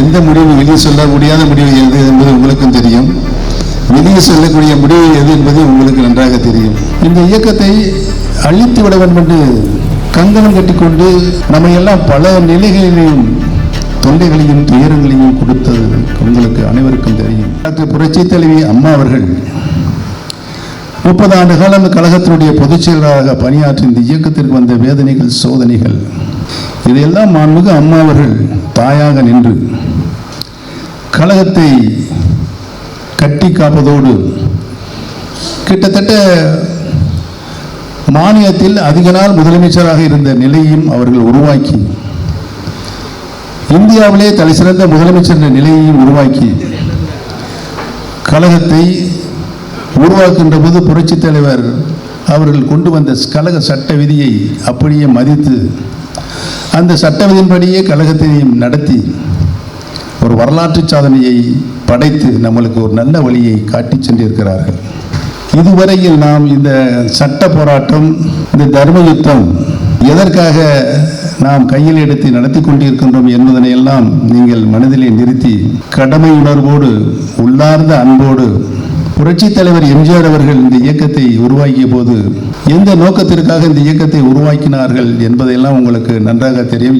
எந்த முடிவு வெளியே சொல்ல முடியாத முடிவு எது என்பது உங்களுக்கும் தெரியும். வெளியே சொல்லக்கூடிய முடிவு எது என்பது உங்களுக்கு நன்றாக தெரியும். இந்த இயக்கத்தை அழித்து விட வேண்டும் என்று கங்கணம் கட்டிக்கொண்டு நம்ம எல்லாம் பல நிலைகளிலும் தொண்டைகளையும் துயரங்களையும் கொடுத்தது உங்களுக்கு அனைவருக்கும் தெரியும். டாக்டர் புரட்சி தலைவி அம்மா அவர்கள் முப்பது ஆண்டு காலம் கழகத்தினுடைய பொதுச் செயலராக பணியாற்றி இந்த இயக்கத்திற்கு வந்த வேதனைகள் சோதனைகள் இதையெல்லாம் மாண்புக்கு அம்மா அவர்கள் தாயாக நின்று கழகத்தை கட்டி காப்பதோடு கிட்டத்தட்ட மாநிலத்தில் அதிக நாள் முதலமைச்சராக இருந்த நிலையையும் அவர்கள் உருவாக்கி இந்தியாவிலே தலைசிறந்த முதலமைச்சர் என்ற நிலையையும் உருவாக்கி கழகத்தை உருவாக்குகின்ற போது புரட்சித் தலைவர் அவர்கள் கொண்டு வந்த கழக சட்ட விதியை அப்படியே மதித்து அந்த சட்ட விதியின்படியே கழகத்தையும் நடத்தி ஒரு வரலாற்று சாதனையை படைத்து நம்மளுக்கு ஒரு நல்ல வழியை காட்டிச் சென்றிருக்கிறார்கள். இதுவரையில் நாம் இந்த சட்ட போராட்டம் இந்த தர்ம யுத்தம் எதற்காக நாம் கையில் எடுத்து நடத்தி கொண்டிருக்கின்றோம் என்பதனை எல்லாம் நீங்கள் மனதிலே நிறுத்தி கடமை உணர்வோடு உள்ளார்ந்த அன்போடு புரட்சி தலைவர் எம்ஜிஆர் அவர்கள் இந்த இயக்கத்தை உருவாக்கிய போது எந்த நோக்கத்திற்காக இந்த இயக்கத்தை உருவாக்கினார்கள் என்பதையெல்லாம் உங்களுக்கு நன்றாக தெரியும்.